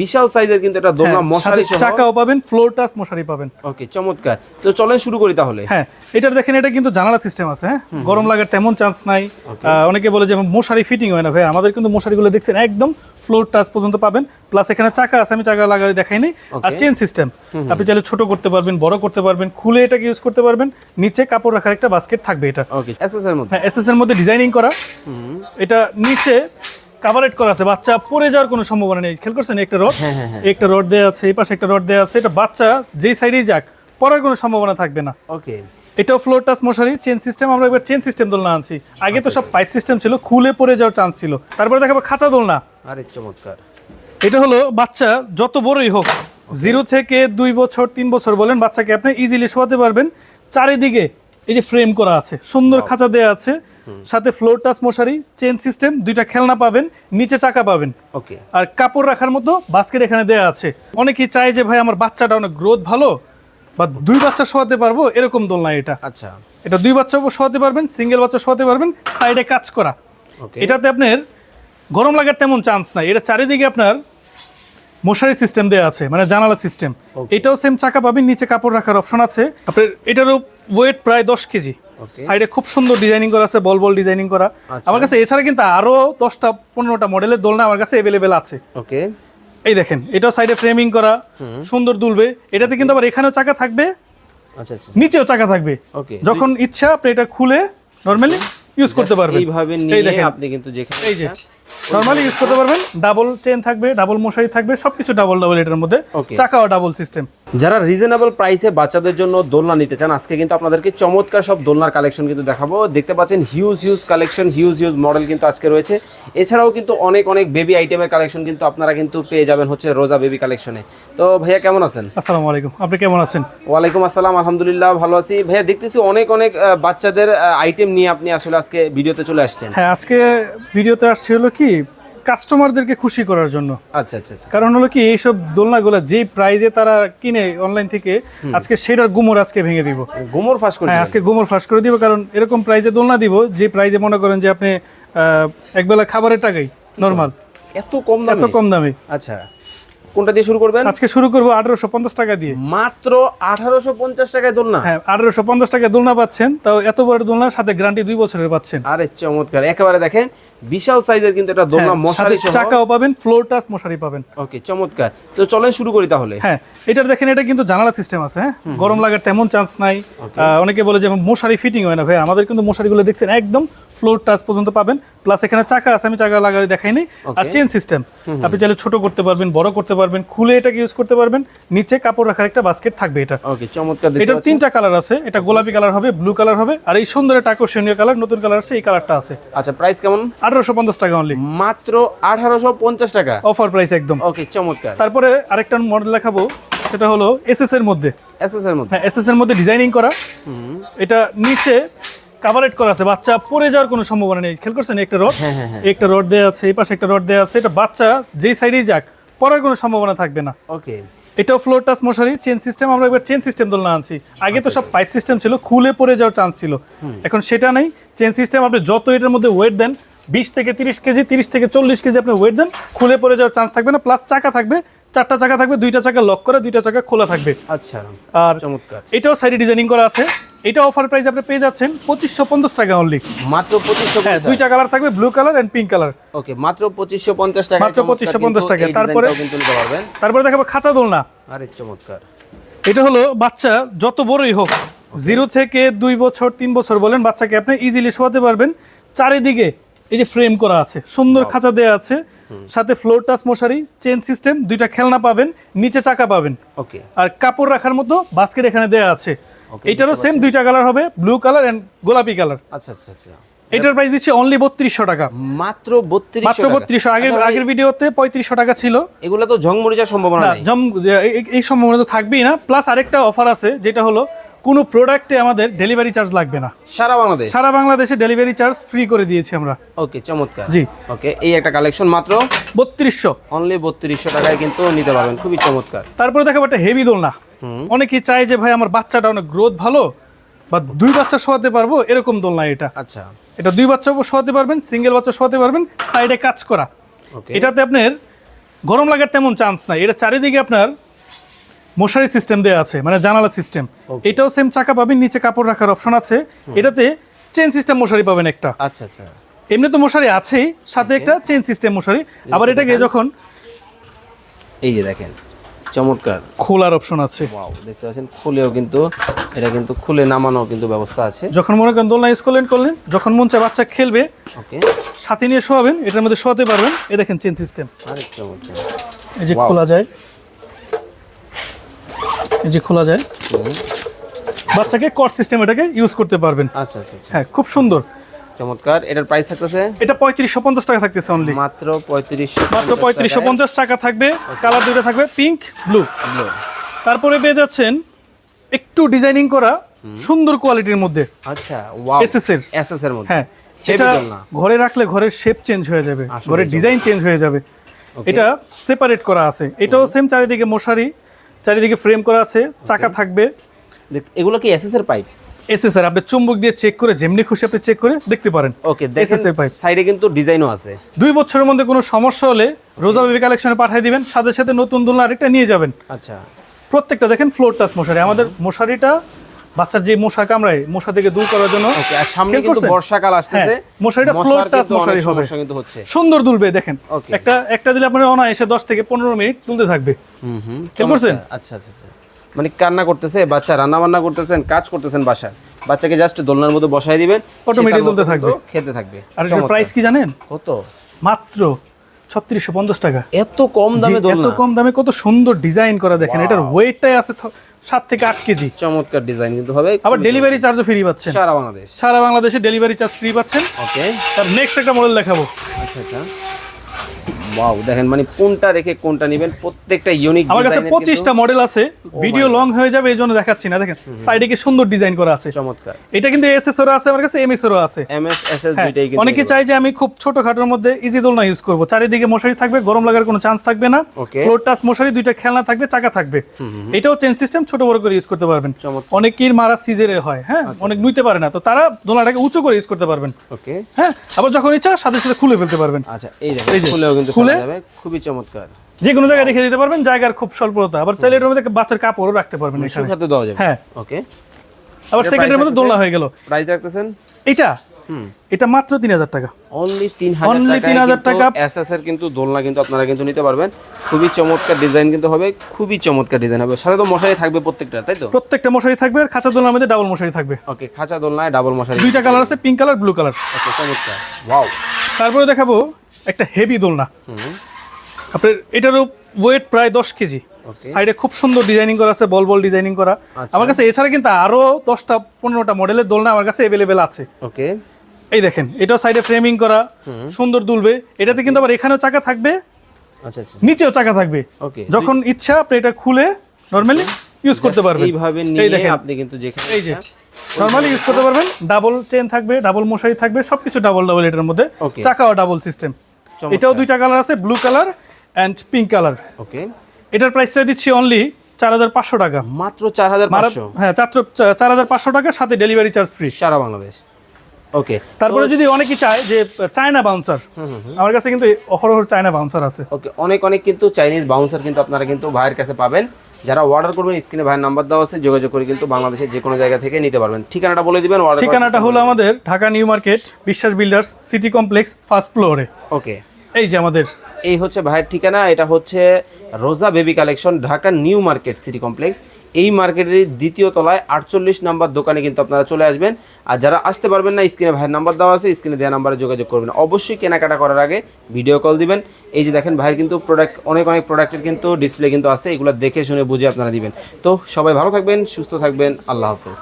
বিশাল সাইজের কিন্তু এটা দোলনা হ্যাঁ, মশারি সাথে চাকাও পাবেন ফ্লোর টাচ মশারি পাবেন। ওকে চমৎকার। তো চলেন শুরু করি তাহলে। হ্যাঁ এটার দেখেন এটা কিন্তু জানালা সিস্টেম আছে হ্যাঁ? গরম লাগার তেমন চান্স নাই। অনেকে বলে যে মশারি ফিটিং হয় না ভাই। আমাদের কিন্তু মশারিগুলো দেখছেন একদম ফ্লোর টাচ পর্যন্ত পাবেন। প্লাস এখানে চাকা আছে আমি চাকা লাগাই দেখাই নাই। আর চেন সিস্টেম আপনি চাইলে ছোট করতে পারবেন বড় করতে পারবেন খুলে এটাকে ইউজ করতে পারবেন। নিচে কাপড় রাখার একটা বাস্কেট থাকবে এটা। ওকে এসএস এর মধ্যে। হ্যাঁ এসএস এর মধ্যে ডিজাইনিং করা। এটা নিচে কাভারেট করা আছে। বাচ্চা পড়ে যাওয়ার কোনো সম্ভাবনা নেই। খেয়াল করছেন? একটা রড হ্যাঁ হ্যাঁ হ্যাঁ একটা রড দেওয়া আছে এই পাশে একটা রড দেওয়া আছে। এটা বাচ্চা যেই সাইডেই যাক পড়ার কোনো সম্ভাবনা থাকবে না। ওকে। এটাও ফ্লোর টাচ মশারি চেন সিস্টেম আমরা এবার চেন সিস্টেম দোলনা আনছি। আগে তো সব পাইপ সিস্টেম ছিল খুলে পড়ে যাওয়ার চান্স ছিল। তারপরে দেখাবো খাঁচা দোলনা। আরে চমৎকার। এটা হলো বাচ্চা যত বড়ই হোক জিরো থেকে দুই বছর তিন বছর বলেন বাচ্চাকে আপনি ইজিলি শোয়াতে পারবেন। চারিদিকে এই যে ফ্রেম করা আছে সুন্দর খাঁচা দেওয়া আছে সাথে ফ্লোর টাচ মশারি চেন সিস্টেম দুইটা খেলনা পাবেন নিচে চাকা পাবেন। ওকে আর কাপড় রাখার মতো বাস্কেট এখানে দেওয়া আছে। অনেকেই চায় যে ভাই আমার বাচ্চাটা অনেক গ্রোথ ভালো বা দুই বাচ্চা শোয়াতে পারব? এরকম দোল দোলনা এটা। আচ্ছা। এটা দুই বাচ্চা শোয়াতে পারবেন সিঙ্গেল বাচ্চা শোয়াতে পারবেন সাইডে কাজ করা। ওকে এটাতে আপনার গরম লাগার তেমন চান্স নাই। এটা চারিদিকে আপনার মশারি সিস্টেম দেওয়া আছে মানে জানালা সিস্টেম এটাও সেম চাকা পাবেন নিচে কাপড় রাখার অপশন আছে। আপনার এটারও ওয়েট প্রায় দশ কেজি। সাইডে খুব সুন্দর ডিজাইনিং করা আছে বল বল ডিজাইনিং করা। আচ্ছা। আমার কাছে এছাড়া কিন্তু আরও দশটা পনেরোটা মডেলের দোলনা আমার কাছে অ্যাভেলেবেল আছে। ওকে এই দেখেন এটাও সাইডে ফ্রেমিং করা সুন্দর দুলবে। এটাতে কিন্তু আবার এখানেও চাকা থাকবে আচ্ছা আচ্ছা নিচেও চাকা থাকবে। যখন ইচ্ছা আপনি এটা খুলে নরমালি ইউজ করতে পারবেন। এইভাবে এই নিয়ে আপনি কিন্তু যেখানে এই যে। নরমালি ইউজ করতে পারবেন ডাবল চেন থাকবে ডাবল মশারি থাকবে সবকিছু ডাবল ডাবল এটার মধ্যে. চাকাও ডাবল সিস্টেম যারা রিজনেবল প্রাইসে বাচ্চাদের জন্য দোলনা নিতে চান আজকে কিন্তু আপনাদেরকে চমৎকার সব দোলনার কালেকশন কিন্তু দেখাবো। দেখতে পাচ্ছেন huge huge collection huge huge model কিন্তু আজকে রয়েছে। এছাড়াও কিন্তু অনেক অনেক বেবি আইটেমের কালেকশন কিন্তু আপনারা কিন্তু পেয়ে যাবেন হচ্ছে রোজা বেবি কালেকশনে তো ভাইয়া কেমন আছেন? আসসালামু আলাইকুম। আপনি কেমন আছেন? ওয়ালাইকুম আসসালাম আলহামদুলিল্লাহ ভালো আছি। ভাইয়া দেখতেছি অনেক অনেক বাচ্চাদের আইটেম নিয়ে আপনি আসলে আজকে ভিডিওতে চলে আসছেন। হ্যাঁ আজকে ভিডিওতে আসছে হলো কি কাস্টমারদেরকে খুশি করার জন্য। আচ্ছা আচ্ছা আচ্ছা। কারণ হলো কি এইসব দোলনাগুলো যে প্রাইজে তারা কিনে অনলাইন থেকে আজকে সেটার গুমর আজকে ভেঙে দিব। গুমর ফাঁস করে হ্যাঁ আজকে গুমর ফাঁস করে দিব কারণ এরকম প্রাইজে দোলনা দিব যে প্রাইজে মনে করেন যে আপনি একবেলা খাবারের টাকাই নর্মাল এত কম এত কম দামে। আচ্ছা। কোনটা দিয়ে শুরু করবেন? আজকে শুরু করব আঠারোশো পঞ্চাশ টাকা দিয়ে। মাত্র আঠারোশো পঞ্চাশ টাকায় দোলনা। হ্যাঁ আঠারোশো পঞ্চাশ টাকা দোলনা পাচ্ছেন। তাও এত বড় দোলনার সাথে গ্যারান্টি দুই বছরের পাচ্ছেন। আরে চমৎকার। একেবারে দেখেন বিশাল সাইজের কিন্তু এটা দোলনা হ্যাঁ, মশারি চাকাও পাবেন ফ্লোর টাচ মশারি পাবেন। ওকে চমৎকার। তো চলেন শুরু করি তাহলে। হ্যাঁ এটার দেখেন এটা কিন্তু জানালা সিস্টেম আছে হ্যাঁ? গরম লাগার তেমন চান্স নাই। অনেকে বলে যে মশারি ফিটিং হয় না ভাই আমাদের কিন্তু মশারিগুলো দেখছেন একদম ফ্লোর টাচ পর্যন্ত পাবেন। প্লাস এখানে চাকা আছে আমি চাকা লাগাই দেখাই নাই। আর চেন সিস্টেম আপনি চাইলে ছোট করতে পারবেন বড় করতে পারবেন খুলে এটাকে ইউজ করতে পারবেন। নিচে কাপড় রাখার একটা বাস্কেট থাকবে এটা। ওকে চমৎকার এটার তিনটা কালার আছে এটা গোলাপি কালার হবে ব্লু কালার হবে আর এই সুন্দর একটা আকর্ষণীয় কালার নতুন কালার আছে এই কালারটা আছে। আচ্ছা প্রাইস কেমন? আঠারোশো পঞ্চাশ টাকা অনলি মাত্র আঠারোশো পঞ্চাশ টাকা। অফার প্রাইস একদম। ওকে চমৎকার। তারপরে আরেকটা মডেল দেখাবো সেটা হলো এসএস এর মধ্যে। এসএস এর মধ্যে। হ্যাঁ এসএস এর মধ্যে ডিজাইনিং করা। এটা নিচে কাভারেট করা আছে। বাচ্চা পড়ে যাওয়ার কোনো সম্ভাবনা নেই। খেয়াল করছেন? একটা রড। হ্যাঁ হ্যাঁ হ্যাঁ একটা রড দেওয়া আছে এই পাশে একটা রড দেওয়া আছে। এটা বাচ্চা যেই সাইডেই যাক পড়ার কোনো সম্ভাবনা থাকবে না। ওকে। এটাও ফ্লোর টাচ মশারি চেন সিস্টেম আমরা একবার চেন সিস্টেম দোলনা আনছি। আগে আচ্ছা, তো সব পাইপ সিস্টেম ছিল খুলে পড়ে যাওয়ার চান্স ছিল। এখন সেটা নেই। চেন সিস্টেম আপনি যত এটার মধ্যে ওয়েট দেন বিশ থেকে তিরিশ কেজি তিরিশ থেকে চল্লিশ কেজি আপনি ওয়েট দেন খুলে পড়ে যাওয়ার চান্স থাকবে না প্লাস চাকা থাকবে চারটা চাকা থাকবে দুইটা চাকা লক করা দুইটা চাকা খোলা থাকবে। আচ্ছা আর চমৎকার। এটাও সাইডে ডিজাইনিং করা আছে। এটা অফার প্রাইস আপনি পেয়ে যাচ্ছেন পঁচিশশো পঞ্চাশ টাকা অনলি মাত্র পঁচিশশো হ্যাঁ দুইটা কালার থাকবে blue colour and pink colour okay মাত্র পঁচিশশো পঞ্চাশ টাকা মাত্র 2550 টাকা। তারপরে- তারপরে দেখাবো খাঁচা দোলনা। আরে চমৎকার। এটা হলো বাচ্চা যত বড়ই হোক জিরো থেকে দুই বছর তিন বছর বলেন বাচ্চাকে আপনি ইজিলি শোয়াতে পারবেন। চারিদিকে এই যে ফ্রেম করা আছে সুন্দর খাঁচা দেওয়া আছে সাথে ফ্লোর টাচ মশারি চেন সিস্টেম দুইটা খেলনা পাবেন নিচে চাকা পাবেন। ওকে আর কাপড় রাখার মতো বাস্কেট এখানে দেওয়া আছে। এটারও সেম দুইটা কালার হবে ব্লু কালার এন্ড গোলাপি কালার আচ্ছা আচ্ছা আচ্ছা। এটার প্রাইস দিচ্ছি অনলি বত্রিশশো টাকা। মাত্র বত্রিশ মাত্র বত্রিশশো। আগের আগের ভিডিওতে পঁয়ত্রিশশো টাকা ছিল। এগুলো তো ঝংমরিচার সম্ভাবনা না নাই। জম এই সম্ভাবনা তো থাকবেই না। প্লাস আরেকটা অফার আছে যেটা হলো কোনো প্রোডাক্টে আমাদের ডেলিভারি চার্জ লাগবে না। সারা বাংলাদেশ? সারা বাংলাদেশে ডেলিভারি চার্জ ফ্রি করে দিয়েছি আমরা। ওকে চমৎকার। জি। ওকে এই একটা কালেকশন মাত্র? বত্রিশশো। অনলি বত্রিশশো টাকায় কিন্তু নিতে পারবেন খুবই চমৎকার। তারপরে দেখাবো একটা হেভি দোলনা। অনেকেই চায় যে ভাই আমার বাচ্চাটা অনেক গ্রোথ ভালো বা দুই বাচ্চা শোয়াতে পারব? এরকম দোলনা এটা। আচ্ছা। এটা দুই বাচ্চা শোয়াতে পারবেন সিঙ্গেল বাচ্চা শোয়াতে পারবেন সাইডে কাজ করা। ওকে এটাতে আপনার গরম লাগার তেমন চান্স নাই। এটা চারিদিকে আপনার মশারি সিস্টেম দেওয়া আছে মানে জানালা সিস্টেম এটাও সেম চাকা পাবেন নিচে কাপড় রাখার অপশন আছে। এটাতে চেন সিস্টেম মশারি পাবেন একটা। আচ্ছা আচ্ছা। এমনি তো মশারি আছেই সাথে একটা চেন সিস্টেম মশারি। আবার এটাকে যখন এই যে দেখেন চমৎকার। খোলার অপশন আছে। ওয়াও দেখতে পাচ্ছেন খুলেও কিন্তু এটা কিন্তু খুলে নামানো কিন্তু ব্যবস্থা আছে। যখন মনে করেন দোলনা ইউজ করলেন করলেন যখন মন চায় বাচ্চা খেলবে ওকে সাথে নিয়ে শোয়াবেন এটার মধ্যে শোয়াতে পারবেন। এ দেখেন চেন সিস্টেম আরেক চমৎকার। এই যে খোলা যায়। এই যে খোলা যায়। বাচ্চাকে কট সিস্টেম এটাকে ইউজ করতে পারবেন। আচ্ছা আচ্ছা আচ্ছা। হ্যাঁ খুব সুন্দর। চমৎকার। এটার প্রাইস থাকতেছে? এটা পঁয়ত্রিশশো পঞ্চাশ টাকা থাকতেছে অনলি মাত্র পঁয়ত্রিশশো মাত্র পঁয়ত্রিশশো পঞ্চাশ টাকা থাকবে। কালার দুটো থাকবে পিঙ্ক ব্লু ব্লু তারপরে পেয়ে যাচ্ছেন একটু ডিজাইনিং করা সুন্দর কোয়ালিটির মধ্যে। আচ্ছা ওয়াও এসএস এর এসএস এর মধ্যে। হ্যাঁ এটা ঘরে রাখলে ঘরের শেপ চেঞ্জ হয়ে যাবে। ঘরের ডিজাইন চেঞ্জ হয়ে যাবে। এটা সেপারেট করা আছে। এটাও সেম চারিদিকে মশারি। চারিদিকে ফ্রেম করা আছে চাকা থাকবে। দেখ- এগুলো কি এসএস এর পাইপ এসএস স্যার আপনি চুম্বক দিয়ে চেক করে যেমনি খুশি আপনি চেক করে দেখতে পারেন। ওকে এসএসআর পাইপ সাইডে কিন্তু ডিজাইনও আছে। দুই বছরের মধ্যে কোনো সমস্যা হলে রোজা বেবি কালেকশনে পাঠিয়ে দিবেন সাথে সাথে নতুন দোলনা আরেকটা নিয়ে যাবেন। আচ্ছা। প্রত্যেকটা দেখেন ফ্লোর টাচ মশারি। আমাদের মশারিটা বাচ্চার যে মশা কামড়ায় মশা থেকে দূর করার জন্য আর সামনে কিন্তু বর্ষাকাল আসতেছে। হ্যাঁ, মশারিটা মশার floor touch কিন্তু অনেক মশারি হবে। কিন্তু হচ্ছে। সুন্দর দুলবে দেখেন। একটা একটা দিলে আপনার অনায়াসে দশ থেকে পনেরো মিনিট তুলতে থাকবে। হুম হুম। খেয়াল করছেন? আচ্ছা আচ্ছা আচ্ছা। মানে কান্না করতেছে বাচ্চা রান্না বান্না করতেছেন কাজ করতেছেন বাসায়। বাচ্চাকে জাস্ট দোলনার মধ্যে বসাই দিবেন তার দুলতে থাকবে। খেতে থাকবে। আর চমৎকার। প্রাইস কি জানেন? কত? মাত্র ছত্রিশশো পঞ্চাশ টাকা। এত কম দামে এত কম দামে কত সুন্দর ডিজাইন করা দেখেন। এটার ওয়েটটাই আছে সাত থেকে আট কেজি। চমৎকার ডিজাইন কিন্তু হবে। আবার ডেলিভারি চার্জও ফ্রি পাচ্ছেন। সারা বাংলাদেশ। সারা বাংলাদেশে ডেলিভারি চার্জ ফ্রি পাচ্ছেন। ওকে তার নেক্সট একটা মডেল দেখাবো। আচ্ছা আচ্ছা। ওয়াও দেখেন মানে কোনটা রেখে কোনটা নেবেন প্রত্যেকটা ইউনিক আমার কাছে মডেল আছে। ভিডিও লং হয়ে যাবে দেখাচ্ছি না। দেখেন সাইডে কি সুন্দর ডিজাইন করা আছে। চমৎকার। এটা কিন্তু এসএসআরও আছে আমার কাছে এমএসআরও আছে। এমএস এসএস হ্যাঁ, দুইটাই কিন্তু অনেকে চাই যে আমি খুব ছোট খাটোর মধ্যে ইজি দোলনা ইউজ করব। চারিদিকে মশারি থাকবে গরম লাগার কোনো চান্স থাকবে না। ফ্লোর টাচ মশারি দুইটা খেলনা থাকবে চাকা থাকবে। এটাও চেন সিস্টেম ছোট বড় করে ইউজ করতে পারবেন। আচ্ছা, অনেকের মারা সিজেরে হয় হ্যাঁ? অনেক নুইতে পারে না তো তারা দোলনাটাকে উঁচু করে ইউজ করতে পারবেন। ওকে হ্যাঁ? আবার যখন ইচ্ছা সাথে সাথে খুলে ফেলতে পারবেন। আচ্ছা এই দেখেন খুলেও কিন্তু খুলে- খুবই চমৎকার। যে কোনো জায়গায় রেখে দিতে পারবেন জায়গার খুব স্বল্পতা। আবার চাইলে এটার মধ্যে বাচ্চার কাপড়ও রাখতে পারবেন সুখাতে দেওয়া যাবে। হ্যাঁ। ওকে। আবার সেকেন্ডের মধ্যে দোলনা হয়ে গেল। প্রাইস রাখতেছেন? এটা? এটা মাত্র তিন হাজার টাকা। অনলি তিন Only হাজার টাকা। কিন্তু দোলনা কিন্তু আপনারা কিন্তু নিতে পারবেন। খুবই চমৎকার ডিজাইন কিন্তু হবে। খুবই চমৎকার ডিজাইন হবে। সাথে তো মশারি থাকবে প্রত্যেকটা তাই তো? প্রত্যেকটা মশারি থাকবে আর খাঁচা দোলনার মধ্যে ডাবল মশারি থাকবে। ওকে খাঁচা দোলনায় ডাবল মশারি। দুইটা কালার আছে pink colour blue colour okay চমৎকার। ওয়াও তারপরে দেখাবো একটা হেভি দোলনা। আপনার এটারও ওয়েট প্রায় দশ কেজি। সাইডে খুব সুন্দর ডিজাইনিং করা আছে বল বল ডিজাইনিং করা। আচ্ছা। আমার কাছে এছাড়া কিন্তু আরও দশটা পনেরোটা মডেলের দোলনা আমার কাছে অ্যাভেলেবেল আছে। ওকে এই দেখেন এটাও সাইডে ফ্রেমিং করা সুন্দর দুলবে। এটাতে কিন্তু আবার এখানেও চাকা থাকবে আচ্ছা আচ্ছা নিচেও চাকা থাকবে। যখন ইচ্ছা আপনি এটা খুলে নর্মালি ইউজ করতে পারবেন। এইভাবে এই নিয়ে আপনি কিন্তু যেখানে এই যে নর্মালি ইউজ করতে পারবেন। ডাবল চেন থাকবে ডাবল মশারি থাকবে সবকিছু ডাবল ডাবল এটার মধ্যে. চাকাও ডাবল সিস্টেম। এটাও দুইটা কালার আছে blue colour and pink colour okay এটার প্রাইসটা দিচ্ছি অনলি চার হাজার পাঁচশো টাকা। মাত্র চার হাজার হ্যাঁ চার হাজার পাঁচশো টাকা সাথে ডেলিভারি চার্জ ফ্রি সারা বাংলাদেশ। ওকে তারপরে যদি অনেকে চায় যে চায়না বাউন্সার আমার কাছে কিন্তু অহরহ চায়না বাউন্সার আছে। ওকে অনেক অনেক কিন্তু চাইনিজ বাউন্সার কিন্তু আপনারা কিন্তু ভাইয়ের কাছে পাবেন। যারা অর্ডার করবেন স্ক্রিনে ভাইয়ের নাম্বার দেওয়া আছে যোগাযোগ করে কিন্তু বাংলাদেশের যে কোনো জায়গা থেকে নিতে পারবেন। ঠিকানাটা বলে দিবেন ঠিকানাটা হলো আমাদের Dhaka New Market Biswas Builders City Complex first ফ্লোরে ওকে এই যে আমাদের এই হচ্ছে ভাইয়ের ঠিকানা, এটা হচ্ছে Roza Baby Collection Dhaka New Market City Complex. এই মার্কেটের দ্বিতীয় তলায় আটচল্লিশ নাম্বার দোকানে কিন্তু আপনারা চলে আসবেন। আর যারা আসতে পারবেন না, স্ক্রিনে ভাইয়ের নাম্বার দেওয়া আছে, স্ক্রিনে দেওয়া নাম্বারে যোগাযোগ করবেন। অবশ্যই কেনাকাটা করার আগে ভিডিও কল দিবেন। এই যে দেখেন, ভাইয়ের কিন্তু প্রোডাক্ট অনেক অনেক প্রোডাক্টের কিন্তু ডিসপ্লে কিন্তু আছে। এগুলো দেখে শুনে বুঝে আপনারা দিবেন। তো সবাই ভালো থাকবেন, সুস্থ থাকবেন। আল্লাহ হাফেজ।